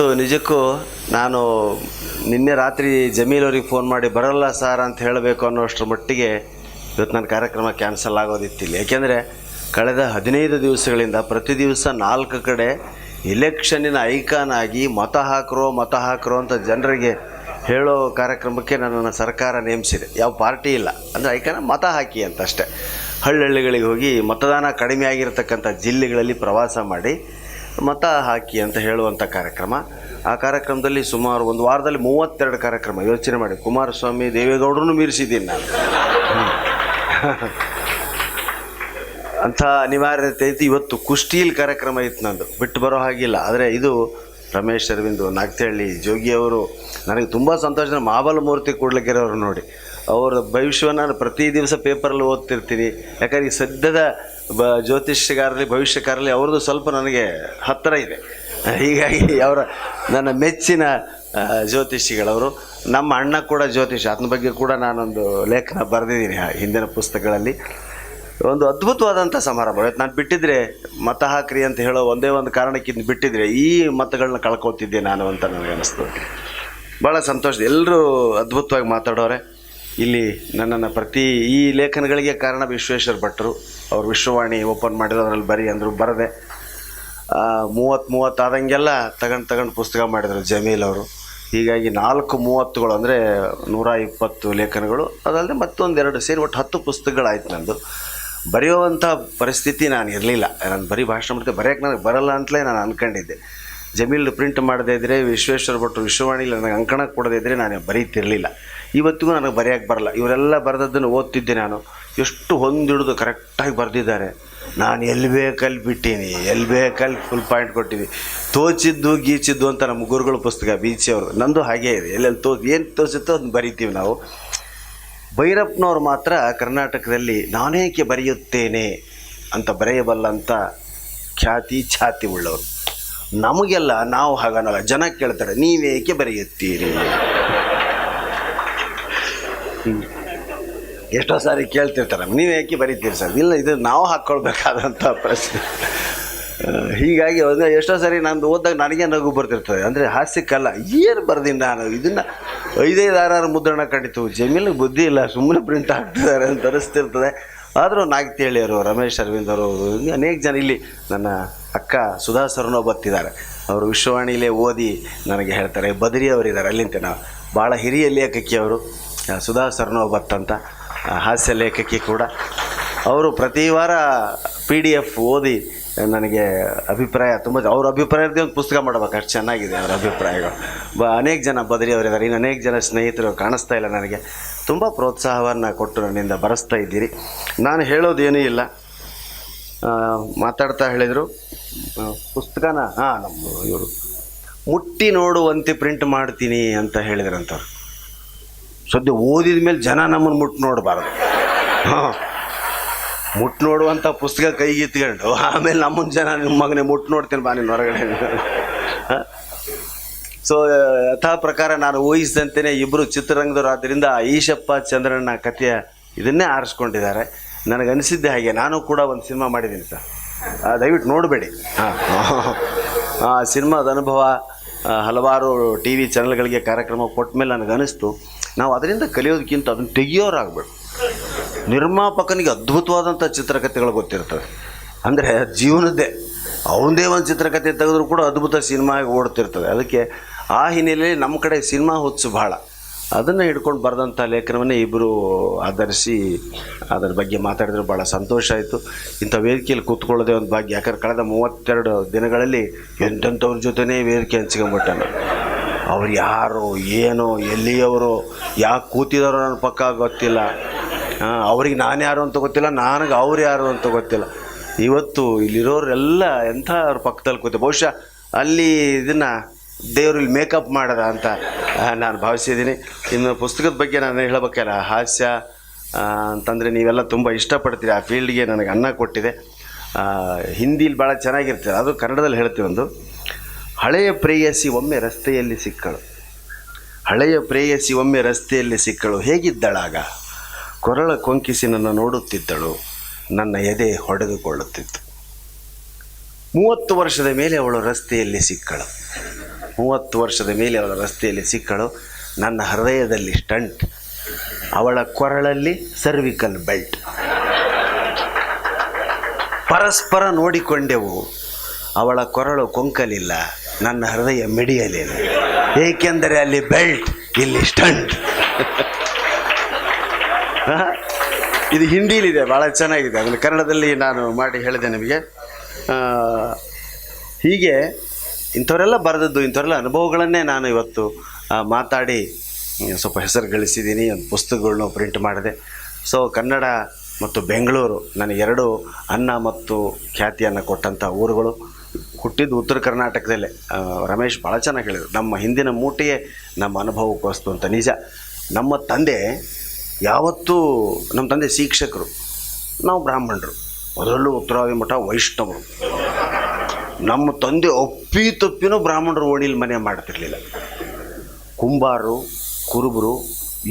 ಇವತ್ತು ನಿಜಕ್ಕೂ ನಾನು ನಿನ್ನೆ ರಾತ್ರಿ ಜಮೀಲ್ ಅವ್ರಿಗೆ ಫೋನ್ ಮಾಡಿ ಬರಲ್ಲ ಸರ್ ಅಂತ ಹೇಳಬೇಕು ಅನ್ನೋಷ್ಟರ ಮಟ್ಟಿಗೆ ಇವತ್ತು ನನ್ನ ಕಾರ್ಯಕ್ರಮ ಕ್ಯಾನ್ಸಲ್ ಆಗೋದಿತ್ತಿಲ್ಲ. ಯಾಕೆಂದರೆ ಕಳೆದ ಹದಿನೈದು ದಿವಸಗಳಿಂದ ಪ್ರತಿ ದಿವಸ ನಾಲ್ಕು ಕಡೆ ಇಲೆಕ್ಷನ್ನಿನ ಐಕಾನ್ ಆಗಿ ಮತ ಹಾಕ್ರೋ ಮತ ಹಾಕ್ರೋ ಅಂತ ಜನರಿಗೆ ಹೇಳೋ ಕಾರ್ಯಕ್ರಮಕ್ಕೆ ನನ್ನನ್ನು ಸರ್ಕಾರ ನೇಮಿಸಿದೆ. ಯಾವ ಪಾರ್ಟಿ ಇಲ್ಲ. ಅಂದರೆ ಐಕಾನ ಮತ ಹಾಕಿ ಅಂತ ಅಷ್ಟೇ ಹಳ್ಳಿಗಳಿಗೆ ಹೋಗಿ ಮತದಾನ ಕಡಿಮೆ ಆಗಿರತಕ್ಕಂಥ ಜಿಲ್ಲೆಗಳಲ್ಲಿ ಪ್ರವಾಸ ಮಾಡಿ ಮತ ಹಾಕಿ ಅಂತ ಹೇಳುವಂಥ ಕಾರ್ಯಕ್ರಮ. ಆ ಕಾರ್ಯಕ್ರಮದಲ್ಲಿ ಸುಮಾರು ಒಂದು ವಾರದಲ್ಲಿ ಮೂವತ್ತೆರಡು ಕಾರ್ಯಕ್ರಮ ಯೋಚನೆ ಮಾಡಿ. ಕುಮಾರಸ್ವಾಮಿ, ದೇವೇಗೌಡರನ್ನು ಮೀರಿಸಿದ್ದೀನಿ ನಾನು. ಅಂಥ ಅನಿವಾರ್ಯತೆ ಐತಿ ಇವತ್ತು ಕುಷ್ಟೀಲ್ ಕಾರ್ಯಕ್ರಮ ಇತ್ತು ನಂದು. ಬಿಟ್ಟು ಬರೋ ಹಾಗಿಲ್ಲ. ಆದರೆ ಇದು ರಮೇಶ್ ಅರವಿಂದ್ ನಾಗ್ತಹಳ್ಳಿ ಜೋಗಿಯವರು ನನಗೆ ತುಂಬ ಸಂತೋಷ. ಮಹಾಬಲಮೂರ್ತಿ ಕೂಡ್ಲಿಗೆರೆ ಅವರು ನೋಡಿ. ಅವರ ಭವಿಷ್ಯವನ್ನು ನಾನು ಪ್ರತಿ ದಿವಸ ಪೇಪರಲ್ಲಿ ಓದ್ತಿರ್ತೀನಿ. ಯಾಕಂದ್ರೆ ಈ ಸದ್ಯದ ಬ ಜ್ಯೋತಿಷ್ಯಗಾರಲಿ, ಭವಿಷ್ಯಕಾರಲಿ ಅವ್ರದ್ದು ಸ್ವಲ್ಪ ನನಗೆ ಹತ್ತಿರ ಇದೆ. ಹೀಗಾಗಿ ಅವರ ನನ್ನ ಮೆಚ್ಚಿನ ಜ್ಯೋತಿಷಿಗಳವರು, ನಮ್ಮ ಅಣ್ಣ ಕೂಡ ಜ್ಯೋತಿಷ ಅದನ್ನ ಬಗ್ಗೆ ಕೂಡ ನಾನೊಂದು ಲೇಖನ ಬರೆದಿದ್ದೀನಿ ಹಿಂದಿನ ಪುಸ್ತಕಗಳಲ್ಲಿ. ಒಂದು ಅದ್ಭುತವಾದಂಥ ಸಮಾರಂಭ. ಇವತ್ತು ನಾನು ಬಿಟ್ಟಿದ್ರೆ ಮತ ಹಾಕ್ರಿ ಅಂತ ಹೇಳೋ ಒಂದೇ ಒಂದು ಕಾರಣಕ್ಕಿಂತ ಬಿಟ್ಟಿದ್ರೆ ಈ ಮತಗಳನ್ನ ಕಳ್ಕೊತಿದ್ದೆ ನಾನು ಅಂತ ನನಗೆ ಅನ್ನಿಸ್ತು ಭಾಳ ಸಂತೋಷ. ಎಲ್ಲರೂ ಅದ್ಭುತವಾಗಿ ಮಾತಾಡೋರೆ. ಇಲ್ಲಿ ನನ್ನನ್ನು ಪ್ರತಿ ಈ ಲೇಖನಗಳಿಗೆ ಕಾರಣ ವಿಶ್ವೇಶ್ವರ ಭಟ್ರು. ಅವ್ರು ವಿಶ್ವವಾಣಿ ಓಪನ್ ಮಾಡಿದ್ರು, ಅದರಲ್ಲಿ ಬರಿ ಅಂದರು ಬರದೆ. ಮೂವತ್ತು ಮೂವತ್ತಾದಂಗೆಲ್ಲ ತಗೊಂಡು ತಗೊಂಡು ಪುಸ್ತಕ ಮಾಡಿದರು ಜಮೀಲ್ ಅವರು. ಹೀಗಾಗಿ ನಾಲ್ಕು ಮೂವತ್ತುಗಳು ಅಂದರೆ ನೂರ ಇಪ್ಪತ್ತು ಲೇಖನಗಳು. ಅದಲ್ಲದೆ ಮತ್ತೊಂದೆರಡು ಸೇರಿ ಒಟ್ಟು ಹತ್ತು ಪುಸ್ತಕಗಳಾಯ್ತು ನಂದು. ಬರೆಯುವಂಥ ಪರಿಸ್ಥಿತಿ ನಾನು ಇರಲಿಲ್ಲ. ನಾನು ಬರೀ ಭಾಷಣ ಮಾಡ್ತೀನಿ ಬರೆಯೋಕ್ಕೆ ನನಗೆ ಬರಲ್ಲ ಅಂತಲೇ ನಾನು ಅಂದ್ಕೊಂಡಿದ್ದೆ ಜಮೀಲ್ ಪ್ರಿಂಟ್ ಮಾಡದೇ ಇದ್ದರೆ ವಿಶ್ವೇಶ್ವರ ಭಟ್ರು ವಿಶ್ವವಾಣಿಲಿ ನನಗೆ ಅಂಕಣ ಕೊಡದೇ ಇದ್ದರೆ ನಾನು ಬರೀತಿರಲಿಲ್ಲ. ಇವತ್ತಿಗೂ ನನಗೆ ಬರೆಯೋಕ್ಕೆ ಬರಲ್ಲ. ಇವರೆಲ್ಲ ಬರೆದದ್ದನ್ನು ಓದ್ತಿದ್ದೆ ನಾನು. ಎಷ್ಟು ಹೊಂದಿಡಿದು ಕರೆಕ್ಟಾಗಿ ಬರೆದಿದ್ದಾರೆ. ನಾನು ಎಲ್ಲಿ ಬೇಕಲ್ಲಿ ಬಿಟ್ಟೀನಿ ಎಲ್ಲಿ ಬೇಕಲ್ಲಿ ಫುಲ್ ಪಾಯಿಂಟ್ ಕೊಟ್ಟಿನಿ ತೋಚಿದ್ದು, ಗೀಚಿದ್ದು ಅಂತ ನಮ್ಮ ಗುರುಗಳ ಪುಸ್ತಕ ಬೀಚಿ ಅವರು. ನಂದು ಹಾಗೇ ಇದೆ. ಎಲ್ಲೆಲ್ಲಿ ತೋ ಏನು ತೋಚುತ್ತೋ ಅದನ್ನು ಬರಿತೀವಿ ನಾವು. ಭೈರಪ್ಪನವ್ರು ಮಾತ್ರ ಕರ್ನಾಟಕದಲ್ಲಿ, ನಾನೇಕೆ ಬರೆಯುತ್ತೇನೆ ಅಂತ ಬರೆಯಬಲ್ಲಂಥ ಖ್ಯಾತಿ ಛಾತಿ ಉಳ್ಳವರು. ನಮಗೆಲ್ಲ ನಾವು ಹಾಗನ್ನಲ್ಲ, ಜನ ಕೇಳ್ತಾರೆ, ನೀವೇಕೆ ಬರೆಯುತ್ತೀರಿ. ಎಷ್ಟೋ ಸಾರಿ ಕೇಳ್ತಿರ್ತಾರೆ ನೀವು ಯಾಕೆ ಬರೀತೀರಿ ಸರ್? ಇಲ್ಲ, ಇದು ನಾವು ಹಾಕ್ಕೊಳ್ಬೇಕಾದಂಥ ಪ್ರಶ್ನೆ. ಹೀಗಾಗಿ ಒಂದು ಎಷ್ಟೋ ಸಾರಿ ನಂದು ಓದಿದಾಗ ನನಗೆ ನಗು ಬರ್ತಿರ್ತದೆ. ಅಂದರೆ ಹಾಸ್ಯಕ್ಕಲ್ಲ ಏನು ಬರ್ದೀನಿ ನಾನು? ಇದನ್ನು ಐದೈದು ಆರಾರು ಮುದ್ರಣ ಕಂಡಿತು ಜಮೀನಿಗೆ ಬುದ್ಧಿ ಇಲ್ಲ ಸುಮ್ಮನೆ ಪ್ರಿಂಟ್ ಹಾಕ್ತಿದ್ದಾರೆ ಅಂತ ಅನಿಸ್ತಿರ್ತದೆ. ಆದರೂ ನಾಗ್ತೇಳಿಯವರು ರಮೇಶ್ ಅರವಿಂದ್ ಅವರು ಅನೇಕ ಜನ ಇಲ್ಲಿ ನನ್ನ ಅಕ್ಕ ಸುಧಾ ಸರ್ನೋ ಬತ್ತಿದ್ದಾರೆ ಅವರು ವಿಶ್ವವಾಣಿಲೇ ಓದಿ ನನಗೆ ಹೇಳ್ತಾರೆ, ಬದರಿ ಅವರಿದ್ದಾರೆ ಅಲ್ಲಿಂದ ನಾವು. ಭಾಳ ಹಿರಿಯ ಲೇಖಕಿ ಅವರು. ಸುಧಾ ಸರ್ನೋಬತ್ ಅಂತ ಹಾಸ್ಯ ಲೇಖಕಿ ಕೂಡ. ಅವರು ಪ್ರತಿ ವಾರ ಪಿ ಡಿ ಎಫ್ ಓದಿ ನನಗೆ ಅಭಿಪ್ರಾಯ ತುಂಬ ಅವ್ರ ಅಭಿಪ್ರಾಯದ ಒಂದು ಪುಸ್ತಕ ಮಾಡಬೇಕು, ಅಷ್ಟು ಚೆನ್ನಾಗಿದೆ ಅವರ ಅಭಿಪ್ರಾಯಗಳು. ಬ, ಅನೇಕ ಜನ ಬದರಿ ಅವರಿದ್ದಾರೆ, ಇನ್ನು ಅನೇಕ ಜನ ಸ್ನೇಹಿತರು ಕಾಣಿಸ್ತಾ ಇಲ್ಲ ನನಗೆ. ತುಂಬ ಪ್ರೋತ್ಸಾಹವನ್ನು ಕೊಟ್ಟು ನನ್ನಿಂದ ಬರೆಸ್ತಾ ಇದ್ದೀರಿ. ನಾನು ಹೇಳೋದೇನೂ ಇಲ್ಲ. ಮಾತಾಡ್ತಾ ಹೇಳಿದರು. ಪುಸ್ತಕನ, ಹಾಂ, ನಮ್ಮ ಇವರು. ಮುಟ್ಟಿ ನೋಡುವಂತೆ ಪ್ರಿಂಟ್ ಮಾಡ್ತೀನಿ ಅಂತ ಹೇಳಿದ್ರಂತವ್ರು. ಸದ್ಯ ಓದಿದ ಮೇಲೆ ಜನ ನಮ್ಮನ್ನು ಮುಟ್ಟು ನೋಡಬಾರ್ದು. ಹಾಂ. ಮುಟ್ಟು ನೋಡುವಂಥ ಪುಸ್ತಕ ಕೈಗೆ ಎತ್ಕೊಂಡು ಆಮೇಲೆ ನಮ್ಮನ್ನ ಜನ ನಿಮ್ಮ ಮಗನೇ ಮುಟ್ಟು ನೋಡ್ತೀನಿ ಬಾ ನಿನ್ನ ಹೊರಗಡೆ. ಸೊ ಯಥಾ ಪ್ರಕಾರ ನಾನು ಊಹಿಸಿದಂತೆಯೇ ಇಬ್ಬರು ಚಿತ್ರರಂಗದವರಾದ್ದರಿಂದ ಈಶಪ್ಪ ಚಂದ್ರಣ್ಣ ಕಥೆಯ ಇದನ್ನೇ ಆರಿಸ್ಕೊಂಡಿದ್ದಾರೆ. ನನಗನಿಸಿದ್ದೆ ಹಾಗೆ, ನಾನು ಕೂಡ ಒಂದು ಸಿನಿಮಾ ಮಾಡಿದ್ದೀನಿ ಸರ್. ದಯವಿಟ್ಟು ನೋಡಬೇಡಿ. ಹಾಂ. ಆ ಸಿನಿಮಾದ ಅನುಭವ ಹಲವಾರು ಟಿ ವಿ ಚಾನಲ್ಗಳಿಗೆ ಕಾರ್ಯಕ್ರಮ ಕೊಟ್ಟ ಮೇಲೆ ನನಗನ್ನಿಸ್ತು ನಾವು ಅದರಿಂದ ಕಲಿಯೋದಕ್ಕಿಂತ ಅದನ್ನು ತೆಗಿಯೋರಾಗಬೇಕು. ನಿರ್ಮಾಪಕನಿಗೆ ಅದ್ಭುತವಾದಂಥ ಚಿತ್ರಕಥೆಗಳು ಗೊತ್ತಿರ್ತವೆ. ಅಂದರೆ ಜೀವನದ್ದೇ. ಅವನದೇ ಒಂದು ಚಿತ್ರಕಥೆ ತೆಗೆದ್ರು ಕೂಡ ಅದ್ಭುತ ಸಿನಿಮಾ ಓಡ್ತಿರ್ತದೆ ಅದಕ್ಕೆ ಆ ಹಿನ್ನೆಲೆಯಲ್ಲಿ ನಮ್ಮ ಕಡೆ ಸಿನಿಮಾ ಹುಚ್ಚು ಭಾಳ ಅದನ್ನು ಹಿಡ್ಕೊಂಡು ಬರೆದಂಥ ಲೇಖನವನ್ನೇ ಇಬ್ಬರು ಆಧರಿಸಿ ಅದರ ಬಗ್ಗೆ ಮಾತಾಡಿದ್ರೆ. ಭಾಳ ಸಂತೋಷ ಆಯಿತು. ಇಂಥ ವೇದಿಕೆಯಲ್ಲಿ ಕೂತ್ಕೊಳ್ಳೋದೇ ಒಂದು ಭಾಗ್ಯ. ಯಾಕಂದ್ರೆ ಕಳೆದ ಮೂವತ್ತೆರಡು ದಿನಗಳಲ್ಲಿ ಎಂತೆಂಥವ್ರ ಜೊತೆನೇ ವೇದಿಕೆ ಹಂಚ್ಕೊಂಡ್ಬಿಟ್ಟೆ ನಾನು ಅವ್ರು ಯಾರು, ಏನು, ಎಲ್ಲಿಯವರು, ಯಾಕೆ ಕೂತಿದಾರೋ ನನ್ನ ಪಕ್ಕ ಗೊತ್ತಿಲ್ಲ. ಅವ್ರಿಗೆ ನಾನು ಯಾರು ಅಂತ ಗೊತ್ತಿಲ್ಲ, ನನಗೆ ಅವ್ರು ಯಾರು ಅಂತ ಗೊತ್ತಿಲ್ಲ. ಇವತ್ತು ಇಲ್ಲಿರೋರೆಲ್ಲ ಎಂಥ ಅವ್ರ ಪಕ್ಕದಲ್ಲಿ ಕೂತೆ ಬಹುಶಃ ಅಲ್ಲಿ ಇದನ್ನು ದೇವರು ಇಲ್ಲಿ ಮೇಕಪ್ ಮಾಡದ ಅಂತ ನಾನು ಭಾವಿಸಿದ್ದೀನಿ. ಇನ್ನು ಪುಸ್ತಕದ ಬಗ್ಗೆ ನಾನು ಹೇಳಬೇಕಲ್ಲ, ಹಾಸ್ಯ ಅಂತಂದರೆ ನೀವೆಲ್ಲ ತುಂಬ ಇಷ್ಟಪಡ್ತೀರಿ. ಆ ಫೀಲ್ಡ್ಗೆ ನನಗೆ ಅನ್ನ ಕೊಟ್ಟಿದೆ. ಹಿಂದಿಲಿ ಭಾಳ ಚೆನ್ನಾಗಿರ್ತದೆ. ಅದು ಕನ್ನಡದಲ್ಲಿ ಹೇಳ್ತೀವಿ ಒಂದು. ಹಳೆಯ ಪ್ರೇಯಸಿ ಒಮ್ಮೆ ರಸ್ತೆಯಲ್ಲಿ ಸಿಕ್ಕಳು. ಹಳೆಯ ಪ್ರೇಯಸಿ ಒಮ್ಮೆ ರಸ್ತೆಯಲ್ಲಿ ಸಿಕ್ಕಳು. ಹೇಗಿದ್ದಳಾಗ? ಕೊರಳ ಕೊಂಕಿಸಿ ನನ್ನ ನೋಡುತ್ತಿದ್ದಳು. ನನ್ನ ಎದೆ ಹೊಡೆದುಕೊಳ್ಳುತ್ತಿತ್ತು. ಮೂವತ್ತು ವರ್ಷದ ಮೇಲೆ ಅವಳು ರಸ್ತೆಯಲ್ಲಿ ಸಿಕ್ಕಳು. ಮೂವತ್ತು ವರ್ಷದ ಮೇಲೆ ಅವಳ ರಸ್ತೆಯಲ್ಲಿ ಸಿಕ್ಕಳು. ನನ್ನ ಹೃದಯದಲ್ಲಿ ಸ್ಟಂಟ್ ಅವಳ ಕೊರಳಲ್ಲಿ ಸರ್ವಿಕಲ್ ಬೆಲ್ಟ್ ಪರಸ್ಪರ ನೋಡಿಕೊಂಡೆವು. ಅವಳ ಕೊರಳು ಕೊಂಕಲಿಲ್ಲ, ನನ್ನ ಹೃದಯ ಮಿಡಿಯಲಿಲ್ಲ. ಏಕೆಂದರೆ ಅಲ್ಲಿ ಬೆಲ್ಟ್ ಇಲ್ಲಿ ಸ್ಟಂಟ್ ಇದು ಹಿಂದಿಲಿದೆ ಭಾಳ ಚೆನ್ನಾಗಿದೆ. ಅದನ್ನು ಕನ್ನಡದಲ್ಲಿ ನಾನು ಮಾಡಿ ಹೇಳಿದೆ ನಿಮಗೆ. ಹೀಗೆ ಇಂಥವರೆಲ್ಲ ಬರೆದದ್ದು, ಇಂಥವರೆಲ್ಲ ಅನುಭವಗಳನ್ನೇ ನಾನು ಇವತ್ತು ಮಾತಾಡಿ ಸ್ವಲ್ಪ ಹೆಸರು ಗಳಿಸಿದ್ದೀನಿ ಒಂದು ಪುಸ್ತಕಗಳನ್ನ ಪ್ರಿಂಟ್ ಮಾಡಿದೆ. ಸೊ ಕನ್ನಡ ಮತ್ತು ಬೆಂಗಳೂರು ನನಗೆ ಎರಡು ಅನ್ನ ಮತ್ತು ಖ್ಯಾತಿಯನ್ನು ಕೊಟ್ಟಂಥ ಊರುಗಳು. ಹುಟ್ಟಿದ್ದು ಉತ್ತರ ಕರ್ನಾಟಕದಲ್ಲೇ. ರಮೇಶ್ ಭಾಳ ಚೆನ್ನಾಗಿ ಹೇಳಿದರು. ನಮ್ಮ ಹಿಂದಿನ ಮೂಟೆಯೇ ನಮ್ಮ ಅನುಭವಕ್ಕೋಸ್ತು ಅಂತ ನಿಜ. ನಮ್ಮ ತಂದೆ ಯಾವತ್ತೂ, ನಮ್ಮ ತಂದೆ ಶಿಕ್ಷಕರು. ನಾವು ಬ್ರಾಹ್ಮಣರು. ಅದರಲ್ಲೂ ಉತ್ತರಾದಿ ಮಠ ವೈಷ್ಣವರು. ನಮ್ಮ ತಂದೆ ಒಪ್ಪಿ ತಪ್ಪಿನೂ ಬ್ರಾಹ್ಮಣರು ಓಣಿಲಿ ಮನೆ ಮಾಡ್ತಿರ್ಲಿಲ್ಲ. ಕುಂಬಾರರು ಕುರುಬರು,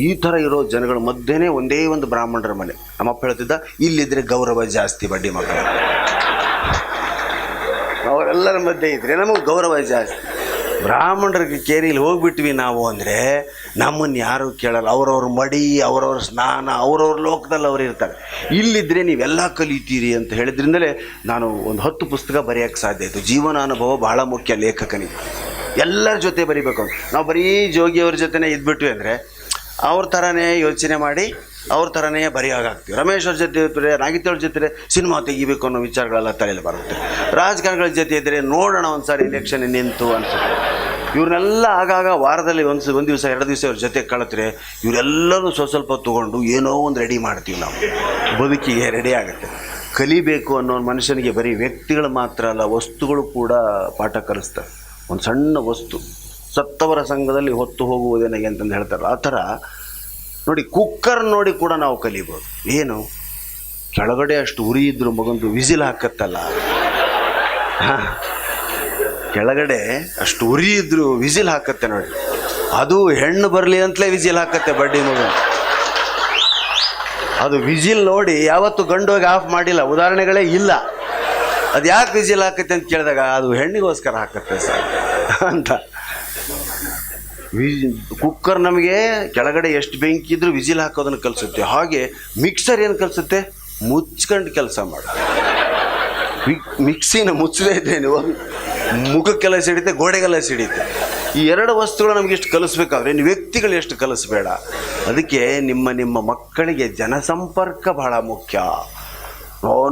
ಈ ಥರ ಇರೋ ಜನಗಳ ಮಧ್ಯೆ ಒಂದೇ ಒಂದು ಬ್ರಾಹ್ಮಣರ ಮನೆ. ನಮ್ಮಪ್ಪ ಹೇಳ್ತಿದ್ದ, ಇಲ್ಲಿದ್ರೆ ಗೌರವ ಜಾಸ್ತಿ ಬಡ್ಡಿ ಮಕ್ಕಳು. ಅವರೆಲ್ಲರ ಮಧ್ಯೆ ಇದ್ರೆ ನಮಗೆ ಗೌರವ ಜಾಸ್ತಿ. ಬ್ರಾಹ್ಮಣರಿಗೆ ಕೇರಿಲಿ ಹೋಗ್ಬಿಟ್ವಿ ನಾವು ಅಂದರೆ ನಮ್ಮನ್ನು ಯಾರೂ ಕೇಳಲ್ಲ. ಅವ್ರವ್ರ ಮಡಿ, ಅವ್ರವ್ರ ಸ್ನಾನ, ಅವ್ರವ್ರ ಲೋಕದಲ್ಲಿ ಅವ್ರು ಇರ್ತಾರೆ. ಇಲ್ಲಿದ್ದರೆ ನೀವೆಲ್ಲ ಕಲಿತೀರಿ ಅಂತ ಹೇಳಿದ್ರಿಂದಲೇ ನಾನು ಒಂದು ಹತ್ತು ಪುಸ್ತಕ ಬರೆಯೋಕ್ಕೆ ಸಾಧ್ಯ ಆಯಿತು. ಜೀವನಾನುಭವ ಬಹಳ ಮುಖ್ಯ ಲೇಖಕನಿಗೆ. ಎಲ್ಲರ ಜೊತೆ ಬರಿಬೇಕು ನಾವು ಬರೀ ಜೋಗಿಯವ್ರ ಜೊತೆನೇ ಇದ್ಬಿಟ್ವಿ ಅಂದರೆ ಅವ್ರ ಥರನೇ ಯೋಚನೆ ಮಾಡಿ ಅವ್ರ ಥರನೇ ಬರೆಯೋಗಾಗ್ತೀವಿ ರಮೇಶ್ ಅವ್ರ ಜೊತೆ ಇದ್ದರೆ ನಾಗಿತ್ತವ್ರ ಜೊತೆ ಸಿನಿಮಾ ತೆಗಿಬೇಕು ಅನ್ನೋ ವಿಚಾರಗಳೆಲ್ಲ ತಲೆಯಲ್ಲಿ ಬರುತ್ತೆ. ರಾಜಕಾರಣಿಗಳ ಜೊತೆ ಇದ್ದರೆ ನೋಡೋಣ ಒಂದು ಸಾರಿ ಎಲೆಕ್ಷನ್ ನಿಂತು ಅನಿಸುತ್ತೆ. ಇವ್ರನ್ನೆಲ್ಲ ಆಗಾಗ ವಾರದಲ್ಲಿ ಒಂದು ಒಂದು ದಿವಸ, ಎರಡು ದಿವಸ ಇವ್ರ ಜೊತೆ ಕಳೆದ್ರೆ ಇವರೆಲ್ಲರೂ ಸ್ವಲ್ಪ ಸ್ವಲ್ಪ ತೊಗೊಂಡು ಏನೋ ಒಂದು ರೆಡಿ ಮಾಡ್ತೀವಿ ನಾವು. ಬದುಕಿಗೆ ರೆಡಿ ಆಗುತ್ತೆ. ಕಲಿಬೇಕು ಅನ್ನೋ ಮನುಷ್ಯನಿಗೆ ಬರೀ ವ್ಯಕ್ತಿಗಳು ಮಾತ್ರ ಅಲ್ಲ, ವಸ್ತುಗಳು ಕೂಡ ಪಾಠ ಕಲಿಸ್ತವೆ ಒಂದು ಸಣ್ಣ ವಸ್ತು. ಸತ್ತವರ ಸಂಘದಲ್ಲಿ ಹೊತ್ತು ಹೋಗುವುದೇನಾಗೆ ಅಂತಂದು ಹೇಳ್ತಾರೆ ಆ ಥರ ನೋಡಿ, ಕುಕ್ಕರ್ ನೋಡಿ ಕೂಡ ನಾವು ಕಲಿಬೋದು. ಏನು? ಕೆಳಗಡೆ ಅಷ್ಟು ಉರಿ ಇದ್ರು ಮಗಂದು ವಿಸಿಲ್ ಹಾಕತ್ತಲ್ಲ. ಕೆಳಗಡೆ ಅಷ್ಟು ಉರಿ ಇದ್ರು ವಿಸಿಲ್ ಹಾಕತ್ತೆ ನೋಡಿ. ಅದು ಹೆಣ್ಣು ಬರಲಿ ಅಂತಲೇ ವಿಸಿಲ್ ಹಾಕತ್ತೆ ಬಡ್ಡಿ ಮಗು ಅದು ವಿಸಿಲ್ ನೋಡಿ ಯಾವತ್ತು ಗಂಡು ಹೋಗಿ ಆಫ್ ಮಾಡಿಲ್ಲ, ಉದಾಹರಣೆಗಳೇ ಇಲ್ಲ. ಅದು ಯಾಕೆ ವಿಸಿಲ್ ಹಾಕತ್ತೆ ಅಂತ ಕೇಳಿದಾಗ ಅದು ಹೆಣ್ಣಿಗೋಸ್ಕರ ಹಾಕತ್ತೆ ಸರ್ ಅಂತ. ಕುಕ್ಕರ್ ನಮಗೆ ಕೆಳಗಡೆ ಎಷ್ಟು ಬೆಂಕಿ ಇದ್ರೂ ವಿಜಿಲ್ ಹಾಕೋದನ್ನು ಕಲಿಸುತ್ತೆ. ಹಾಗೆ ಮಿಕ್ಸರ್ ಏನು ಕಲಿಸುತ್ತೆ? ಮುಚ್ಕೊಂಡು ಕೆಲಸ ಮಾಡು. ಮಿಕ್ ಮಿಕ್ಸಿನ ಮುಚ್ಚದೇ ಇದೆ ನೀವು. ಮುಖಕ್ಕೆಲ್ಲ ಸಿಡಿತೆ, ಗೋಡೆಗೆಲ್ಲ ಸಿಡಿತೆ. ಈ ಎರಡು ವಸ್ತುಗಳು ನಮಗೆ ಎಷ್ಟು ಕಲಿಸ್ಬೇಕಾದ್ರೆ ಇನ್ನು ವ್ಯಕ್ತಿಗಳು ಎಷ್ಟು ಕಲಿಸ್ಬೇಡ. ಅದಕ್ಕೆ ನಿಮ್ಮ ನಿಮ್ಮ ಮಕ್ಕಳಿಗೆ ಜನಸಂಪರ್ಕ ಬಹಳ ಮುಖ್ಯ.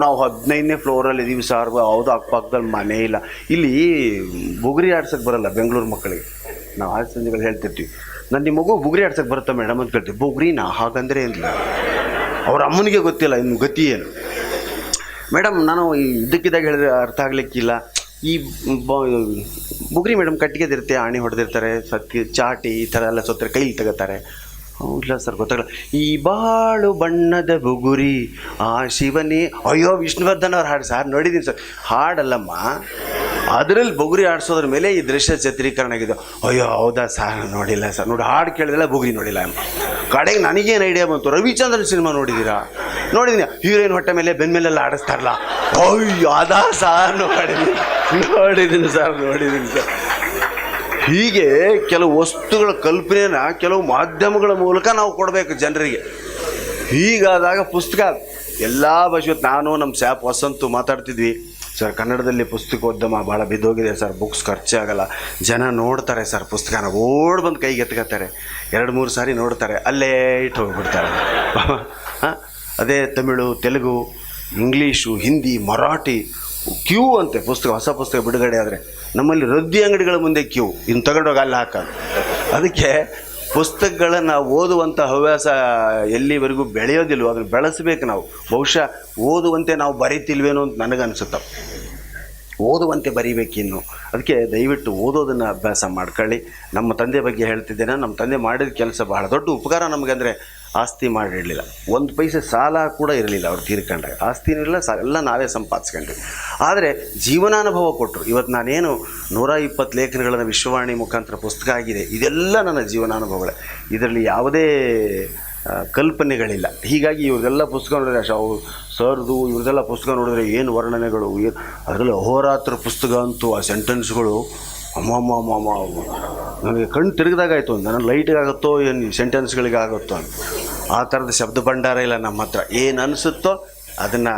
ನಾವು ಹದಿನೈದನೇ ಫ್ಲೋರಲ್ಲಿ ಇದ್ದೀವಿ ಸಾರ್. ಹೌದು, ಅಕ್ಕಪಕ್ಕದಲ್ಲಿ ಮನೆ ಇಲ್ಲ. ಇಲ್ಲಿ ಬುಗುರಿ ಆಡ್ಸಕ್ಕೆ ಬರಲ್ಲ ಬೆಂಗಳೂರು ಮಕ್ಕಳಿಗೆ. ನಾವು ಹಾಸ್ಯ ಸಂಜೆಗಳು ಹೇಳ್ತಿರ್ತೀವಿ. ನಾನು ನಿಮ್ಮ ಮಗು ಬುಗುರಿ ಆಡ್ಸಕ್ಕೆ ಬರುತ್ತಾ ಮೇಡಮ್ ಅಂತ ಕೇಳ್ತೀವಿ. ಬುಗುರಿನಾ? ಹಾಗಂದ್ರೆ ಏನಿಲ್ಲ ಅವ್ರ ಅಮ್ಮನಿಗೆ ಗೊತ್ತಿಲ್ಲ ಇನ್ನು ಗತಿ ಏನು. ಮೇಡಮ್ ನಾನು ಇದಕ್ಕಿದ್ದಾಗ ಹೇಳಿದ್ರೆ ಅರ್ಥ ಆಗ್ಲಿಕ್ಕಿಲ್ಲ. ಈ ಬುಗ್ರಿ ಮೇಡಮ್ ಕಟ್ಟಿಗೆದಿರುತ್ತೆ, ಆಣಿ ಹೊಡೆದಿರ್ತಾರೆ ಸತ್ತಿ ಚಾಟಿ ಈ ಥರ ಎಲ್ಲ ಸೊತ್ತರೆ ಕೈಲಿ ತಗೋತಾರೆ. ಇಲ್ಲ ಸರ್ ಗೊತ್ತಾಗಲ್ಲ ಈ ಬಾಳು ಬಣ್ಣದ ಬುಗುರಿ, ಆ ಶಿವನೇ, ಅಯ್ಯೋ ವಿಷ್ಣುವರ್ಧನ್ ಅವ್ರ ಹಾಡು. ಸರ್ ನೋಡಿದ್ದೀನಿ ಸರ್. ಹಾಡಲ್ಲಮ್ಮ ಅದರಲ್ಲಿ ಬುಗುರಿ ಆಡಿಸೋದ್ರ ಮೇಲೆ ಈ ದೃಶ್ಯ ಚಿತ್ರೀಕರಣ ಆಗಿದೆ. ಅಯ್ಯೋ, ಹೌದಾ ಸರ್? ನೋಡಿಲ್ಲ ಸರ್. ನೋಡಿ, ಹಾಡು ಕೇಳಿದೆಲ್ಲ ಬುಗುರಿ ನೋಡಿಲ್ಲ. ಕಡೆಗೆ ನನಗೇನು ಐಡಿಯಾ ಬಂತು? ರವಿಚಂದ್ರನ್ ಸಿನಿಮಾ ನೋಡಿದ್ದೀರಾ ನೋಡಿದ್ದೀನಿ ಹೀರೋಯಿನ್ ಹೊಟ್ಟೆ ಮೇಲೆ ಬೆನ್ನ ಮೇಲೆಲ್ಲ ಆಡಿಸ್ತಾರಲ್ಲ. ಅಯ್ಯೋ, ಅದಾ ಸರ್? ನೋಡಿದ್ದೀನಿ ನೋಡಿದ್ದೀನಿ ಸರ್ ನೋಡಿದ್ದೀನಿ ಸರ್. ಹೀಗೆ ಕೆಲವು ವಸ್ತುಗಳ ಕಲ್ಪನೆಯನ್ನ ಕೆಲವು ಮಾಧ್ಯಮಗಳ ಮೂಲಕ ನಾವು ಕೊಡಬೇಕು ಜನರಿಗೆ. ಹೀಗಾದಾಗ ಪುಸ್ತಕ, ಎಲ್ಲ ಭಾಷೆ ನಾನು ನಮ್ಮ ಸ್ಯಾಪ್ ವಸಂತು ಮಾತಾಡ್ತಿದ್ವಿ. ಸರ್, ಕನ್ನಡದಲ್ಲಿ ಪುಸ್ತಕೋದ್ಯಮ ಭಾಳ ಬಿದ್ದೋಗಿದೆ ಸರ್, ಬುಕ್ಸ್ ಖರ್ಚಾಗಲ್ಲ ಜನ ನೋಡ್ತಾರೆ ಸರ್, ಪುಸ್ತಕನ ಓಡ್ ಬಂದು ಕೈಗೆ ಎತ್ಕೋತಾರೆ ಎರಡು ಮೂರು ಸಾರಿ ನೋಡ್ತಾರೆ, ಅಲ್ಲೇ ಇಟ್ಟು ಹೋಗ್ಬಿಡ್ತಾರೆ. ಅದೇ ತಮಿಳು, ತೆಲುಗು, ಇಂಗ್ಲೀಷು, ಹಿಂದಿ, ಮರಾಠಿ, ಕ್ಯೂ ಅಂತೆ ಪುಸ್ತಕ, ಹೊಸ ಪುಸ್ತಕ ಬಿಡುಗಡೆ ಆದರೆ. ನಮ್ಮಲ್ಲಿ ರದ್ದಿ ಅಂಗಡಿಗಳ ಮುಂದೆ ಕ್ಯೂ. ಇನ್ನು ತಗೊಂಡೋಗಿ ಅಲ್ಲಿ ಹಾಕೋದು ಅದಕ್ಕೆ ಪುಸ್ತಕಗಳನ್ನು ಓದುವಂಥ ಹವ್ಯಾಸ ಎಲ್ಲಿವರೆಗೂ ಬೆಳೆಯೋದಿಲ್ವೋ ಅದನ್ನು ಬೆಳೆಸಬೇಕು ನಾವು. ಬಹುಶಃ ಓದುವಂತೆ ನಾವು ಬರೀತಿಲ್ವೇನೋ ಅಂತ ನನಗನ್ಸುತ್ತೆ. ಓದುವಂತೆ ಬರೀಬೇಕಿನ್ನು. ಅದಕ್ಕೆ ದಯವಿಟ್ಟು ಓದೋದನ್ನು ಅಭ್ಯಾಸ ಮಾಡ್ಕೊಳ್ಳಿ. ನಮ್ಮ ತಂದೆ ಬಗ್ಗೆ ಹೇಳ್ತಿದ್ದೇನೆ. ನಮ್ಮ ತಂದೆ ಮಾಡಿದ ಕೆಲಸ ಬಹಳ ದೊಡ್ಡ ಉಪಕಾರ ನಮಗಂದರೆ ಆಸ್ತಿ ಮಾಡಿರಲಿಲ್ಲ. ಒಂದು ಪೈಸೆ ಸಾಲ ಕೂಡ ಇರಲಿಲ್ಲ ಅವ್ರು ತೀರ್ಕೊಂಡಾಗ ಆಸ್ತಿನೂ ಇಲ್ಲ ಸಾ ಎಲ್ಲ ನಾವೇ ಸಂಪಾದಿಸ್ಕೊಂಡ್ವಿ. ಆದರೆ ಜೀವನಾನುಭವ ಕೊಟ್ಟರು. ಇವತ್ತು ನಾನೇನು ನೂರ ಇಪ್ಪತ್ತು ಲೇಖನಗಳನ್ನು ವಿಶ್ವವಾಣಿ ಮುಖಾಂತರ ಪುಸ್ತಕ ಆಗಿದೆ. ಇದೆಲ್ಲ ನನ್ನ ಜೀವನಾನುಭವಗಳೇ. ಇದರಲ್ಲಿ ಯಾವುದೇ ಕಲ್ಪನೆಗಳಿಲ್ಲ. ಹೀಗಾಗಿ ಇವ್ರದೆಲ್ಲ ಪುಸ್ತಕ ನೋಡಿದ್ರೆ ಅವು ಸರ್ದು ಇವ್ರದೆಲ್ಲ ಪುಸ್ತಕ ನೋಡಿದ್ರೆ ಏನು ವರ್ಣನೆಗಳು, ಏನು ಅದರಲ್ಲಿ ಅಹೋರಾತ್ರ ಪುಸ್ತಕ ಅಂತೂ ಆ ಸೆಂಟೆನ್ಸ್ಗಳು ಅಮ್ಮ ಅಮ್ಮ ಅಮ್ಮ ಅಮ್ಮ ಅಮ್ಮ. ನನಗೆ ಕಣ್ಣು ತಿರುಗಿದಾಗಾಯ್ತು ನನ್ನ ಲೈಟ್ಗಾಗುತ್ತೋ ಏನು ಸೆಂಟೆನ್ಸ್ಗಳಿಗಾಗುತ್ತೋ ಅಂತ. ಆ ಥರದ ಶಬ್ದ ಭಂಡಾರ ಇಲ್ಲ ನಮ್ಮ ಹತ್ರ. ಏನು ಅನಿಸುತ್ತೋ ಅದನ್ನು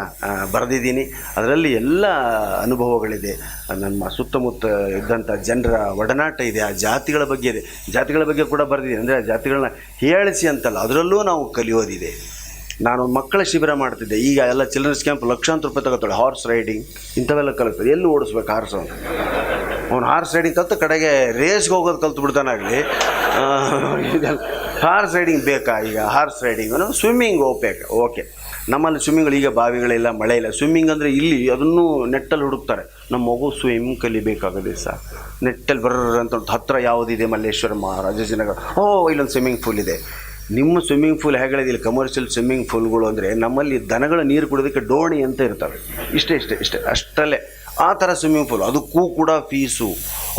ಬರೆದಿದ್ದೀನಿ. ಅದರಲ್ಲಿ ಎಲ್ಲ ಅನುಭವಗಳಿದೆ. ನಮ್ಮ ಸುತ್ತಮುತ್ತ ಇದ್ದಂಥ ಜನರ ಒಡನಾಟ ಇದೆ. ಆ ಜಾತಿಗಳ ಬಗ್ಗೆ ಇದೆ. ಜಾತಿಗಳ ಬಗ್ಗೆ ಕೂಡ ಬರೆದಿದ್ದೀನಿ. ಅಂದರೆ ಆ ಜಾತಿಗಳನ್ನ ಹೇಳಿಸಿ ಅಂತಲ್ಲ, ಅದರಲ್ಲೂ ನಾವು ಕಲಿಯೋದಿದೆ. ನಾನು ಮಕ್ಕಳ ಶಿಬಿರ ಮಾಡ್ತಿದ್ದೆ. ಈಗ ಎಲ್ಲ ಚಿಲ್ಡ್ರನ್ಸ್ ಕ್ಯಾಂಪ್ ಲಕ್ಷಾಂತರ ರೂಪಾಯಿ ತಗೋತಾಳೆ. ಹಾರ್ಸ್ ರೈಡಿಂಗ್ ಇಂಥವೆಲ್ಲ ಕಲಿಸ್ತಾರೆ ಎಲ್ಲಿ ಓಡಿಸ್ಬೇಕು ಹಾರ್ಸ್ ಅವನು? ಅವ್ನು ಹಾರ್ಸ್ ರೈಡಿಂಗ್ ಕಲ್ತು ಕಡೆಗೆ ರೇಸ್ಗೆ ಹೋಗೋದು ಕಲ್ತು ಬಿಡ್ತಾನಾಗಲಿ ಹಾರ್ಸ್ ರೈಡಿಂಗ್ ಬೇಕಾ ಈಗ? ಹಾರ್ಸ್ ರೈಡಿಂಗ್ ಸ್ವಿಮ್ಮಿಂಗ್ ಓಪೇಕ ಓಕೆ ನಮ್ಮಲ್ಲಿ ಸ್ವಿಮ್ಮಿಂಗ್ಗಳು ಈಗ ಬಾವಿಗಳಿಲ್ಲ, ಮಳೆ ಇಲ್ಲ. ಸ್ವಿಮ್ಮಿಂಗ್ ಅಂದರೆ ಇಲ್ಲಿ ಅದನ್ನು ನೆಟ್ಟಲ್ಲಿ ಹುಡುಕ್ತಾರೆ. ನಮ್ಮ ಮಗು ಸ್ವಿಮ್ ಕಲಿಬೇಕಾಗದೆ ಸರ್ ನೆಟ್ಟಲ್ಲಿ ಬರ್ರ ಅಂತ ಹತ್ತಿರ ಯಾವುದಿದೆ ಮಲ್ಲೇಶ್ವರ ರಾಜಾಜಿನಗರ ಓ, ಇಲ್ಲೊಂದು ಸ್ವಿಮ್ಮಿಂಗ್ ಪೂಲ್ ಇದೆ. ನಿಮ್ಮ ಸ್ವಿಮ್ಮಿಂಗ್ ಪೂಲ್ ಇಲ್ಲಿ ಕಮರ್ಷಿಯಲ್ ಸ್ವಿಮ್ಮಿಂಗ್ ಪೂಲ್ಗಳು ಅಂದರೆ ನಮ್ಮಲ್ಲಿ ದನಗಳ ನೀರು ಕುಡಿದಕ್ಕೆ ಡೋಣಿ ಅಂತ ಇರ್ತವೆ. ಇಷ್ಟೇ ಇಷ್ಟೇ ಇಷ್ಟೇ. ಅಷ್ಟಲ್ಲೇ ಆ ಥರ ಸ್ವಿಮ್ಮಿಂಗ್ ಪೂಲ್ ಅದಕ್ಕೂ ಕೂಡ ಫೀಸು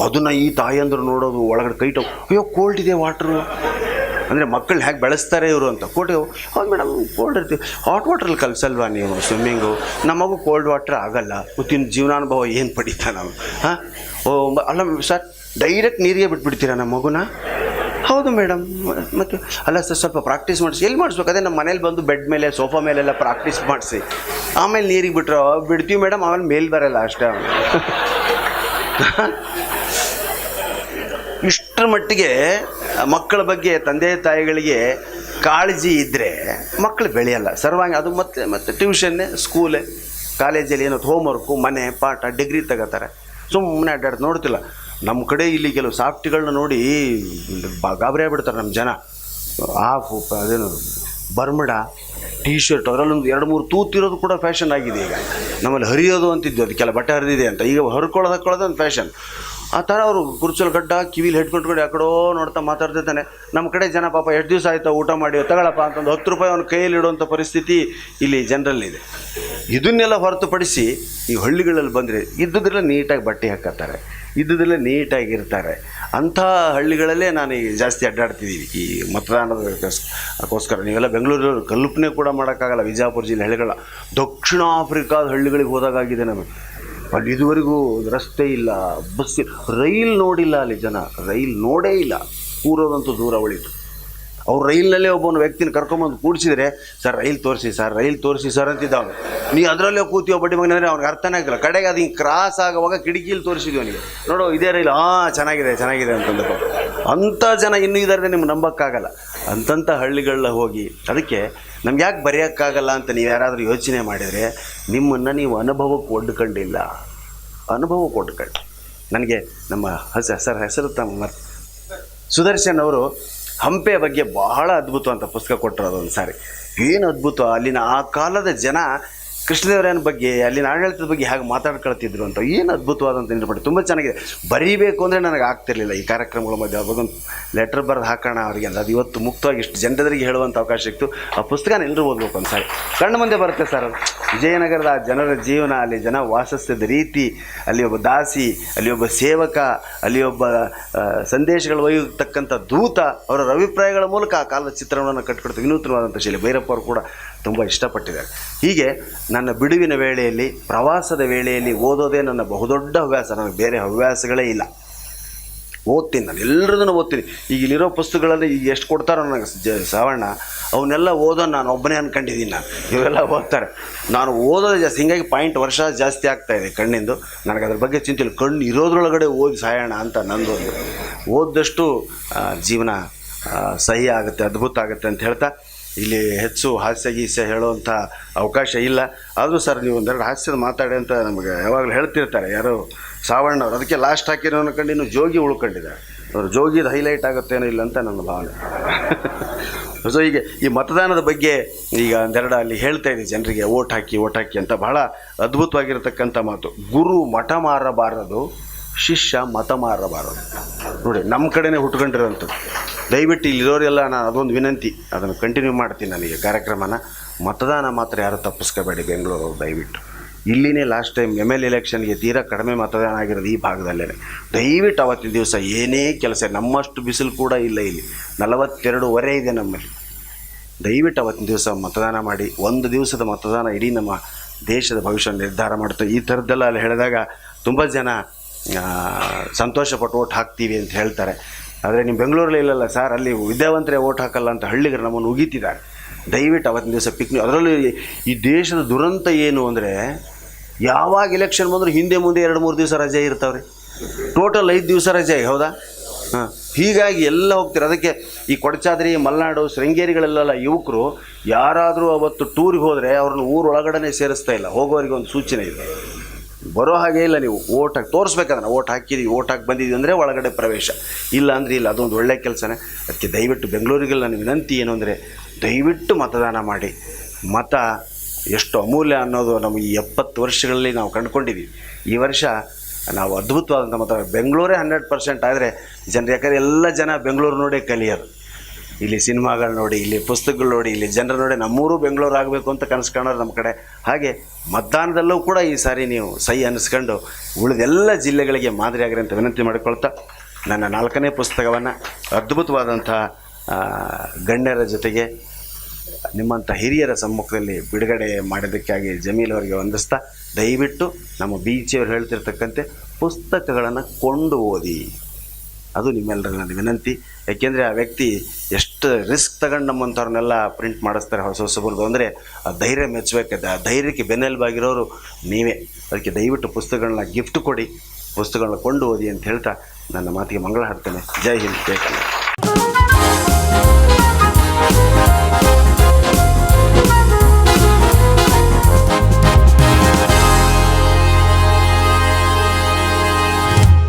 ಅದನ್ನು ಈ ತಾಯಂದ್ರು ನೋಡೋದು, ಒಳಗಡೆ ಕೈಟು ಅಯ್ಯೋ ಕೋಲ್ಡ್ ಇದೆ ವಾಟ್ರು ಅಂದರೆ ಮಕ್ಕಳು ಹೇಗೆ ಬೆಳೆಸ್ತಾರೆ ಇವರು ಅಂತ. ಕೋಲ್ಡ್ ಹೌದು ಮೇಡಮ್ ಕೋಲ್ಡ್ ಇರ್ತೀವಿ ಹಾಟ್ ವಾಟ್ರಲ್ಲಿ ಕಲಿಸಲ್ವಾ ನೀವು ಸ್ವಿಮ್ಮಿಂಗು ನಮಗೂ ಕೋಲ್ಡ್ ವಾಟ್ರ್ ಆಗಲ್ಲ. ಉತ್ತಿನ ಜೀವನಾನುಭವ ಏನು ಪಡಿತಾ ನಾವು ಹಾಂ? ಓ, ಅಲ್ಲ ಸರ್ ಡೈರೆಕ್ಟ್ ನೀರಿಗೆ ಬಿಟ್ಬಿಡ್ತೀರಾ ನಮ್ಮ ಮಗುನ? ಹೌದು ಮೇಡಮ್ ಮತ್ತು ಅಲ್ಲ ಸರ್ ಸ್ವಲ್ಪ ಪ್ರಾಕ್ಟೀಸ್ ಮಾಡಿಸಿ. ಎಲ್ಲಿ ಮಾಡಿಸ್ಬೇಕು? ಅದೇ ನಮ್ಮ ಮನೇಲಿ ಬಂದು ಬೆಡ್ ಮೇಲೆ ಸೋಫಾ ಮೇಲೆಲ್ಲ ಪ್ರಾಕ್ಟೀಸ್ ಮಾಡಿಸಿ. ಆಮೇಲೆ ನೀರಿಗೆ ಬಿಟ್ರೆ, ಬಿಡ್ತೀವಿ ಮೇಡಮ್ ಆಮೇಲೆ ಮೇಲ್ ಬರಲ್ಲ ಅಷ್ಟೇ. ಇಷ್ಟರ ಮಟ್ಟಿಗೆ ಮಕ್ಕಳ ಬಗ್ಗೆ ತಂದೆ ತಾಯಿಗಳಿಗೆ ಕಾಳಜಿ ಇದ್ದರೆ ಮಕ್ಕಳು ಬೆಳೆಯಲ್ಲ. ಸರ್ವಾಂಗ ಅದು ಮತ್ತೆ ಮತ್ತೆ ಟ್ಯೂಷನ್ನೇ ಸ್ಕೂಲೇ ಕಾಲೇಜಲ್ಲಿ ಏನೋ ಹೋಮ್ವರ್ಕು ಮನೆ, ಪಾಠ ಡಿಗ್ರಿ ತಗೋತಾರೆ. ಸುಮ್ಮನೆ ಅಡ್ಡಾಡ್ದು ನೋಡ್ತಿಲ್ಲ. ನಮ್ಮ ಕಡೆ ಇಲ್ಲಿ ಕೆಲವು ಸಾಫ್ಟ್ಗಳನ್ನ ನೋಡಿ ಗಾಬರಿ ಆಗ್ಬಿಡ್ತಾರೆ ನಮ್ಮ ಜನ. ಆಫ್ ಅದೇನು, ಬರ್ಮಡ ಟೀ ಶರ್ಟ್ ಅದರಲ್ಲೊಂದು ಎರಡು ಮೂರು ತೂತಿರೋದು ಕೂಡ ಫ್ಯಾಷನ್ ಆಗಿದೆ ಈಗ. ನಮ್ಮಲ್ಲಿ ಹರಿಯೋದು ಅಂತಿದ್ದು ಅದು ಕೆಲ ಬಟ್ಟೆ ಹರಿದಿದೆ ಅಂತ. ಈಗ ಹರ್ಕೊಳ್ಳೋದು ಹಾಕೊಳ್ಳೋದು ಒಂದು ಫ್ಯಾಷನ್. ಆ ಥರ ಅವರು ಕುರ್ಚಲ್ ಗಡ್ಡ ಕಿವಿಲಿ ಹೆಡ್ಕೊಂಡ್ಕೊಂಡು ಯಾಕಡೋ ನೋಡ್ತಾ ಮಾತಾಡ್ತಿರ್ತಾನೆ ನಮ್ಮ ಕಡೆ ಜನ ಪಾಪ ಎಷ್ಟು ದಿವಸ ಆಯ್ತಾ ಊಟ ಮಾಡಿ, ತಗೊಳಪ್ಪ ಅಂತಂದು ಹತ್ತು ರೂಪಾಯಿ ಅವನ ಕೈಯಲ್ಲಿ ಇಡುವಂಥ ಪರಿಸ್ಥಿತಿ ಇಲ್ಲಿ ಜನರಲ್ಲಿದೆ ಇದನ್ನೆಲ್ಲ ಹೊರತುಪಡಿಸಿ ಈ ಹಳ್ಳಿಗಳಲ್ಲಿ ಬಂದರೆ ಇದ್ದುದ್ರಲ್ಲ ನೀಟಾಗಿ ಬಟ್ಟೆ ಹಾಕತ್ತಾರೆ. ಇದ್ದುದ್ರಲ್ಲೇ ನೀಟಾಗಿರ್ತಾರೆ ಅಂಥ ಹಳ್ಳಿಗಳಲ್ಲೇ ನಾನು ಈ ಜಾಸ್ತಿ ಅಡ್ಡಾಡ್ತಿದ್ದೀವಿ ಈ ಮತದಾನದಕ್ಕೋಸ್ಕರ ನೀವೆಲ್ಲ ಬೆಂಗಳೂರಲ್ಲಿ ಕಲ್ಪನೆ ಕೂಡ ಮಾಡೋಕ್ಕಾಗಲ್ಲ. ವಿಜಯಪುರ ಜಿಲ್ಲೆ ಹಳ್ಳಿಗಳ ದಕ್ಷಿಣ ಆಫ್ರಿಕಾದ ಹಳ್ಳಿಗಳಿಗೆ ಹೋದಾಗಾಗಿದೆ ನಮಗೆ. ಅಲ್ಲಿ ಇದುವರೆಗೂ ರಸ್ತೆ ಇಲ್ಲ ಬಸ್ ರೈಲ್ ನೋಡಿಲ್ಲ ಅಲ್ಲಿ ಜನ. ರೈಲ್ ನೋಡೇ ಇಲ್ಲ. ಕೂರೋದಂತೂ ದೂರ ಉಳಿತು. ಅವ್ರು ರೈಲ್ನಲ್ಲೇ ಒಬ್ಬನ ವ್ಯಕ್ತಿನ ಕರ್ಕೊಂಬಂದು ಕೂಡಿಸಿದ್ರೆ, ಸರ್, ರೈಲ್ ತೋರಿಸಿ, ಸರ್, ರೈಲ್ ತೋರಿಸಿ, ಸರ್ ಅಂತಿದ್ದ ಅವನು ನೀ ಅದರಲ್ಲೇ ಕೂತಿ ಬಡ್ಡಿ ಮಗನೇ ಅವ್ನಿಗೆ ಅರ್ಥನೇ ಆಗಿಲ್ಲ. ಕಡೆಗೆ ಅದು ಹಿಂಗೆ ಕ್ರಾಸ್ ಆಗುವಾಗ ಕಿಟಕಿಲಿ ತೋರಿಸಿದ್ವಿ ಅವನಿಗೆ. ನೋಡು, ಇದೇ ರೈಲ್ ಹಾಂ ಚೆನ್ನಾಗಿದೆ ಚೆನ್ನಾಗಿದೆ ಅಂತಂದ ಅಂಥ ಜನ ಇನ್ನೂ ಇದ್ದಾರೆ ನಿಮ್ಗೆ ನಂಬಕ್ಕಾಗಲ್ಲ. ಅಂತಂಥ ಹಳ್ಳಿಗಳ ಹೋಗಿ, ಅದಕ್ಕೆ ನಮ್ಗೆ ಯಾಕೆ ಬರೆಯೋಕ್ಕಾಗಲ್ಲ ಅಂತ ನೀವು ಯಾರಾದರೂ ಯೋಚನೆ ಮಾಡಿದರೆ, ನಿಮ್ಮನ್ನು ನೀವು ಅನುಭವಕ್ಕೆ ಒಡ್ಕೊಂಡಿಲ್ಲ. ಅನುಭವಕ್ಕೆ ಕೊಡ್ಕೊಳ್ಳಿ ನನಗೆ ನಮ್ಮ ಹಸ, ಸರ್, ಹೆಸರು ತಮ್ಮ ಸುದರ್ಶನ್ ಅವರು ಹಂಪೆ ಬಗ್ಗೆ ಬಹಳ ಅದ್ಭುತವಂತ ಪುಸ್ತಕ ಕೊಟ್ಟರು ಅದೊಂದು ಸಾರಿ ಏನು ಅದ್ಭುತ ಅಲ್ಲಿನ ಆ ಕಾಲದ ಜನ ಕೃಷ್ಣದೇವರಾಯನ ಬಗ್ಗೆ ಅಲ್ಲಿನ ಆಡಳಿತದ ಬಗ್ಗೆ ಹೇಗೆ ಮಾತಾಡ್ಕೊಳ್ತಿದ್ರು ಅಂತ ಏನು ಅದ್ಭುತವಾದಂಥ ನೆನಪಟ್ಟು ತುಂಬ ಚೆನ್ನಾಗಿದೆ. ಬರೀಬೇಕು ಅಂದರೆ ನನಗೆ ಆಗ್ತಿರ್ಲಿಲ್ಲ. ಈ ಕಾರ್ಯಕ್ರಮಗಳ ಮಧ್ಯೆ ಅವಾಗೊಂದು ಲೆಟ್ರ್ ಬರೆದು ಹಾಕೋಣ, ಅವರಿಗೆ ಅಂತ ಅದು ಇವತ್ತು ಮುಕ್ತವಾಗಿ ಇಷ್ಟು ಜನರಿಗೆ ಹೇಳುವಂಥ ಅವಕಾಶ ಸಿಕ್ತು. ಆ ಪುಸ್ತಕನ ಎಲ್ಲರೂ ಓದ್ಬೇಕು ಅಂತ ಸಾರಿ ಕಣ್ಣು ಮುಂದೆ ಬರುತ್ತೆ ಸರ್ ವಿಜಯನಗರದ ಜನರ ಜೀವನ, ಅಲ್ಲಿ ಜನ ವಾಸಿಸ್ತಿದ್ದ ರೀತಿ, ಅಲ್ಲಿ ಒಬ್ಬ ದಾಸಿ, ಅಲ್ಲಿ ಒಬ್ಬ ಸೇವಕ, ಅಲ್ಲಿ ಒಬ್ಬ ಸಂದೇಶಗಳು ಒಯ್ಯತಕ್ಕಂಥ ದೂತ, ಅವರ ಅಭಿಪ್ರಾಯಗಳ ಮೂಲಕ ಆ ಕಾಲದ ಚಿತ್ರಣವನ್ನು ಕಟ್ಕೊಡ್ತೀವಿ ವಿನೂತನವಾದಂಥ ಶೈಲಿ. ಭೈರಪ್ಪ ಅವರು ಕೂಡ ತುಂಬ ಇಷ್ಟಪಟ್ಟಿದ್ದಾರೆ. ಹೀಗೆ ನನ್ನ ಬಿಡುವಿನ ವೇಳೆಯಲ್ಲಿ, ಪ್ರವಾಸದ ವೇಳೆಯಲ್ಲಿ ಓದೋದೇ ನನ್ನ ಬಹುದೊಡ್ಡ ಹವ್ಯಾಸ. ನನಗೆ ಬೇರೆ ಹವ್ಯಾಸಗಳೇ ಇಲ್ಲ. ಓದ್ತೀನಿ ನಾನು ಎಲ್ಲರದನ್ನು ಓದ್ತೀನಿ. ಈಗ ಇಲ್ಲಿರೋ ಪುಸ್ತಕಗಳಲ್ಲಿ ಈಗ ಎಷ್ಟು ಕೊಡ್ತಾರೋ ನನಗೆ ಜ ಅವನ್ನೆಲ್ಲ ಓದೋ ನಾನು ಒಬ್ಬನೇ ಅಂದ್ಕೊಂಡಿದ್ದೀನಿ ನಾನು. ಇವೆಲ್ಲ ಓದ್ತಾರೆ. ನಾನು ಓದೋದು ಜಾಸ್ತಿ, ಹಿಂಗಾಗಿ ಪಾಯಿಂಟ್ ವರ್ಷ ಜಾಸ್ತಿ ಆಗ್ತಾ ಇದೆ ಕಣ್ಣಿಂದು. ನನಗೆ ಅದ್ರ ಬಗ್ಗೆ ಚಿಂತೆ ಇಲ್ಲ. ಕಣ್ಣು ಇರೋದ್ರೊಳಗಡೆ ಓದಿ ಸಾಯೋಣ ಅಂತ ನಂದು ಓದಿದಷ್ಟು ಜೀವನ ಸಹಿ ಆಗುತ್ತೆ, ಅದ್ಭುತ ಆಗುತ್ತೆ ಅಂತ ಹೇಳ್ತಾ ಇಲ್ಲಿ ಹೆಚ್ಚು ಹಾಸ್ಯ ಗೀಸ್ಯ ಹೇಳುವಂಥ ಅವಕಾಶ ಇಲ್ಲ. ಆದರೂ ಸರ್ ನೀವು ಒಂದೆರಡು ಹಾಸ್ಯದ ಮಾತಾಡಿ ಅಂತ ನಮಗೆ ಯಾವಾಗಲೂ ಹೇಳ್ತಿರ್ತಾರೆ. ಯಾರು ಸಾವಣ್ಣವ್ರು, ಅದಕ್ಕೆ ಲಾಸ್ಟ್ ಹಾಕಿರೋ ಅನ್ಕೊಂಡು ಇನ್ನು ಜೋಗಿ ಉಳ್ಕೊಂಡಿದ್ದಾರೆ. ಅವರು ಜೋಗಿದ ಹೈಲೈಟ್ ಆಗುತ್ತೇನೋ ಇಲ್ಲ ಅಂತ ನನ್ನ ಭಾವನೆ. ಸೊ ಹೀಗೆ ಈ ಮತದಾನದ ಬಗ್ಗೆ ಈಗ ಒಂದೆರಡು ಅಲ್ಲಿ ಹೇಳ್ತಾ ಇದೆ ಜನರಿಗೆ, ಓಟ್ ಹಾಕಿ ಓಟ್ ಹಾಕಿ ಅಂತ ಬಹಳ ಅದ್ಭುತವಾಗಿರತಕ್ಕಂಥ ಮಾತು. ಗುರು ಮಠ ಮಾರಬಾರದು. ಶಿಷ್ಯ ಮತ ಮಾರಬಾರದು. ನೋಡಿ ನಮ್ಮ ಕಡೆನೇ ಹುಟ್ಕೊಂಡಿರೋಂಥದ್ದು. ದಯವಿಟ್ಟು ಇಲ್ಲಿರೋರೆಲ್ಲ ನಾನು ಅದೊಂದು ವಿನಂತಿ. ಅದನ್ನು ಕಂಟಿನ್ಯೂ ಮಾಡ್ತೀನಿ ನನಗೆ ಕಾರ್ಯಕ್ರಮನ. ಮತದಾನ ಮಾತ್ರ ಯಾರು ತಪ್ಪಿಸ್ಕೋಬೇಡಿ ಬೆಂಗಳೂರು ದಯವಿಟ್ಟು. ಇಲ್ಲಿನೇ ಲಾಸ್ಟ್ ಟೈಮ್ ಎಂ ಎಲ್ ಎಲೆಕ್ಷನ್ಗೆ ತೀರಾ ಕಡಿಮೆ ಮತದಾನ ಆಗಿರೋದು ಈ ಭಾಗದಲ್ಲೇ ದಯವಿಟ್ಟು ಅವತ್ತಿನ ದಿವಸ ಏನೇ ಕೆಲಸ, ನಮ್ಮಷ್ಟು ಬಿಸಿಲು ಕೂಡ ಇಲ್ಲ ಇಲ್ಲಿ. ನಲವತ್ತೆರಡೂವರೆ ಇದೆ ನಮ್ಮಲ್ಲಿ. ದಯವಿಟ್ಟು ಅವತ್ತಿನ ದಿವಸ ಮತದಾನ ಮಾಡಿ. ಒಂದು ದಿವಸದ ಮತದಾನ ಇಡೀ ನಮ್ಮ ದೇಶದ ಭವಿಷ್ಯ ನಿರ್ಧಾರ ಮಾಡುತ್ತೆ ಈ ಥರದ್ದೆಲ್ಲ ಅಲ್ಲಿ ಹೇಳಿದಾಗ ತುಂಬ ಜನ ಆ, ಸಂತೋಷಪಟ್ಟು ಓಟ್ ಹಾಕ್ತೀವಿ ಅಂತ ಹೇಳ್ತಾರೆ. ಆದರೆ ನೀವು ಬೆಂಗಳೂರಲ್ಲಿ ಇಲ್ಲಲ್ಲ ಸರ್ ಅಲ್ಲಿ ವಿದ್ಯಾವಂತರೇ ಓಟ್ ಹಾಕಲ್ಲ ಅಂತ ಹಳ್ಳಿಗರು ನಮ್ಮನ್ನು ಉಗಿತಿದ್ದಾರೆ. ದಯವಿಟ್ಟು ಅವತ್ತಿನ ದಿವಸ ಪಿಕ್ನಿಕ್ ಅದರಲ್ಲೂ ಈ ದೇಶದ ದುರಂತ ಏನು ಅಂದರೆ ಯಾವಾಗ ಎಲೆಕ್ಷನ್ ಬಂದರೂ ಹಿಂದೆ ಮುಂದೆ ಎರಡು ಮೂರು ದಿವಸ ರಜೆ ಇರ್ತಾವ್ರಿ. ಟೋಟಲ್ ಐದು ದಿವಸ ರಜೆ ಹೌದಾ? ಹಾಂ. ಹೀಗಾಗಿ ಎಲ್ಲ ಹೋಗ್ತಾರೆ. ಅದಕ್ಕೆ ಈ ಕೊಡಚಾದ್ರಿ ಮಲೆನಾಡು ಶೃಂಗೇರಿಗಳಲ್ಲೆಲ್ಲ ಯುವಕರು ಯಾರಾದರೂ ಅವತ್ತು ಟೂರಿಗೆ ಹೋದರೆ ಅವ್ರನ್ನ ಊರೊಳಗಡೆ ಸೇರಿಸ್ತಾ ಇಲ್ಲ. ಹೋಗೋರಿಗೆ ಒಂದು ಸೂಚನೆ ಇದೆ. ಬರೋ ಹಾಗೆ ಇಲ್ಲ ನೀವು. ಓಟ್ ಹಾಕಿ, ತೋರಿಸ್ಬೇಕಂದ್ರೆ ಓಟ್ ಹಾಕಿದ್ದೀವಿ ಓಟ್ ಹಾಕಿ ಬಂದಿದ್ದೀವಿ ಅಂದರೆ ಒಳಗಡೆ ಪ್ರವೇಶ. ಇಲ್ಲ ಅಂದರೆ ಇಲ್ಲ, ಅದೊಂದು ಒಳ್ಳೆ ಕೆಲಸನೇ. ಅದಕ್ಕೆ ದಯವಿಟ್ಟು ಬೆಂಗಳೂರಿಗೆಲ್ಲ ನನ್ನ ವಿನಂತಿ ಏನು ಅಂದರೆ ದಯವಿಟ್ಟು ಮತದಾನ ಮಾಡಿ. ಮತ ಎಷ್ಟು ಅಮೂಲ್ಯ ಅನ್ನೋದು ನಮ್ಮ ಈ ಎಪ್ಪತ್ತು ವರ್ಷಗಳಲ್ಲಿ ನಾವು ಕಂಡುಕೊಂಡಿದ್ದೀವಿ. ಈ ವರ್ಷ ನಾವು ಅದ್ಭುತವಾದಂಥ ಮತ. ಬೆಂಗಳೂರೇ ಹಂಡ್ರೆಡ್ ಪರ್ಸೆಂಟ್ ಆದರೆ ಜನರು ಯಾಕಂದರೆ ಎಲ್ಲ ಜನ ಬೆಂಗಳೂರು ನೋಡೇ ಕಲಿಯೋದು ಇಲ್ಲಿ ಸಿನಿಮಾಗಳು ನೋಡಿ, ಇಲ್ಲಿ ಪುಸ್ತಕಗಳು ನೋಡಿ, ಇಲ್ಲಿ ಜನರು ನೋಡಿ, ನಮ್ಮೂರು ಬೆಂಗಳೂರು ಆಗಬೇಕು ಅಂತ ಕನಸು ನಮ್ಮ ಕಡೆ. ಹಾಗೆ ಮತದಾನದಲ್ಲೂ ಕೂಡ ಈ ಸಾರಿ ನೀವು ಸಹಿ ಅನ್ನಿಸ್ಕೊಂಡು ಉಳಿದೆಲ್ಲ ಜಿಲ್ಲೆಗಳಿಗೆ ಮಾದರಿ ಆಗಿರಿ ಅಂತ ವಿನಂತಿ ಮಾಡಿಕೊಳ್ತಾ ನನ್ನ ನಾಲ್ಕನೇ ಪುಸ್ತಕವನ್ನು ಅದ್ಭುತವಾದಂಥ ಗಣ್ಯರ ಜೊತೆಗೆ ನಿಮ್ಮಂಥ ಹಿರಿಯರ ಸಮ್ಮುಖದಲ್ಲಿ ಬಿಡುಗಡೆ ಮಾಡಿದ್ದಕ್ಕಾಗಿ ಜಮೀಲ್ ಅವರಿಗೆ ವಂದಿಸ್ತಾ ದಯವಿಟ್ಟು ನಮ್ಮ ಬಿ ಹೇಳ್ತಿರ್ತಕ್ಕಂತೆ ಪುಸ್ತಕಗಳನ್ನು ಕೊಂಡು ಓದಿ ಅದು ನಿಮ್ಮೆಲ್ಲರ ನನ್ನ ವಿನಂತಿ. ಯಾಕೆಂದರೆ ಆ ವ್ಯಕ್ತಿ ಎಷ್ಟು ರಿಸ್ಕ್ ತಗೊಂಡು ನಮ್ಮಂಥವ್ರನ್ನೆಲ್ಲ ಪ್ರಿಂಟ್ ಮಾಡಿಸ್ತಾರೆ ಹೊಸ ಹೊಸಬರದು ಅಂದರೆ ಆ ಧೈರ್ಯ ಮೆಚ್ಚಬೇಕದ ಆ ಧೈರ್ಯಕ್ಕೆ ಬೆನ್ನೆಲುಬಾಗಿರೋರು ನೀವೇ. ಅದಕ್ಕೆ ದಯವಿಟ್ಟು ಪುಸ್ತಕಗಳನ್ನ ಗಿಫ್ಟ್ ಕೊಡಿ. ಪುಸ್ತಕಗಳನ್ನ ಕೊಂಡು ಓದಿ ಅಂತ ಹೇಳ್ತಾ ನನ್ನ ಮಾತಿಗೆ ಮಂಗಳ ಹಾಡ್ತೇನೆ ಜೈ ಹಿಂದ್. ಜೈ ಕನ್ನಡ